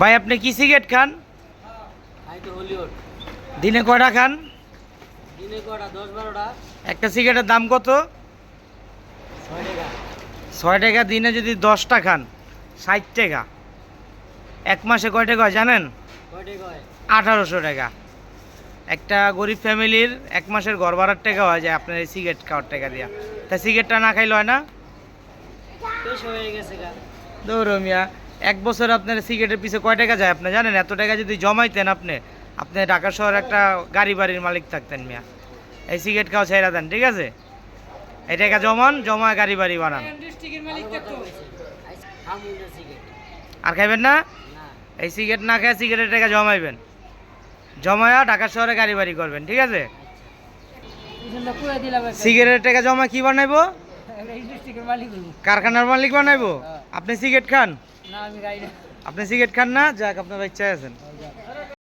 ভাই আপনি কি সিগারেট খান? দিনে কয়টা খান? একটা সিগারেটের দাম কত? ছয় টাকা। দিনে যদি দশটা খান ষাট টাকা। এক মাসে কয় টাকা হয় জানেন? আঠারোশো টাকা। একটা গরিব ফ্যামিলির এক মাসের ঘর ভাড়ার টাকা হয় যায় আপনার এই সিগারেট খাওয়ার টাকা দিয়া। তা সিগারেটটা না খাইলে হয় না? দৌড় মিয়া। এক বছর আপনার সিগারেটের পিছে কয় টাকা যায় আপনি জানেন? এত টাকা যদি জমাইতেন আপনি আপনি ঢাকা শহরে একটা গাড়ি বাড়ির মালিক থাকতেন মিয়া। এই সিগারেট খাওয়া ছেড়ে দেন ঠিক আছে? এই টাকা জমান জমা গাড়ি বাড়ি বানান। আর খাইবেন না? এই সিগারেট না খেয়ে সিগারেটের টাকা জমাইবেন। জমায়া ঢাকা শহরে গাড়ি বাড়ি করবেন ঠিক আছে? সিগারেটের টাকা জমা কি বানাইবো। কারখানার মালিক বানাইবো। আপনি সিগারেট খান? আপনি সিগারেট খান না যাক আপনার ইচ্ছা আছেন।